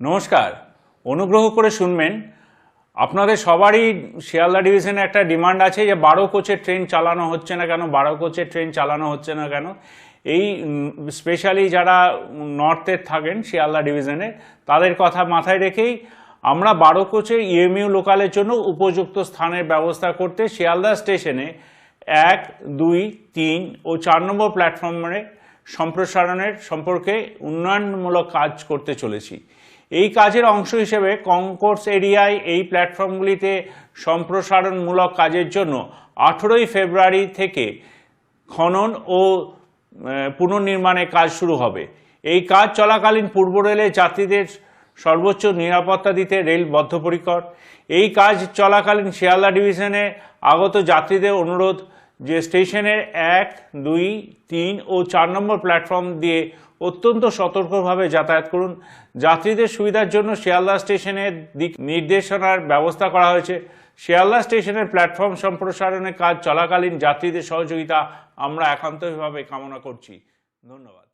নমস্কার। অনুগ্রহ করে শুনবেন। আপনাদের সবারই শিয়ালদা ডিভিশনে একটা ডিমান্ড আছে যে বারো কোচের ট্রেন চালানো হচ্ছে না কেন, বারো কোচের ট্রেন চালানো হচ্ছে না কেন। এই স্পেশালি যারা নর্থের থাকেন শিয়ালদা ডিভিশনে, তাদের কথা মাথায় রেখেই আমরা বারো কোচের ইএমইউ লোকালের জন্য উপযুক্ত স্থানের ব্যবস্থা করতে শিয়ালদা স্টেশনে এক, দুই, তিন ও চার নম্বর প্ল্যাটফর্মে সম্প্রসারণের সম্পর্কে উন্নয়নমূলক কাজ করতে চলেছি। এই কাজের অংশ হিসেবে কনকোর্স এরিয়ায় এই প্ল্যাটফর্মগুলিতে সম্প্রসারণমূলক কাজের জন্য আঠেরোই ফেব্রুয়ারি থেকে খনন ও পুনর্নির্মাণের কাজ শুরু হবে। এই কাজ চলাকালীন পূর্ব রেলে যাত্রীদের সর্বোচ্চ নিরাপত্তা দিতে রেল বদ্ধপরিকর। এই কাজ চলাকালীন শিয়ালদা ডিভিশনে আগত যাত্রীদের অনুরোধ যে স্টেশনের এক, দুই, তিন ও চার নম্বর প্ল্যাটফর্ম দিয়ে অত্যন্ত সতর্কভাবে যাতায়াত করুন। যাত্রীদের সুবিধার জন্য শিয়ালদা স্টেশনের দিক নির্দেশনার ব্যবস্থা করা হয়েছে। শিয়ালদা স্টেশনের প্ল্যাটফর্ম সম্প্রসারণের কাজ চলাকালীন যাত্রীদের সহযোগিতা আমরা একান্তভাবে কামনা করছি। ধন্যবাদ।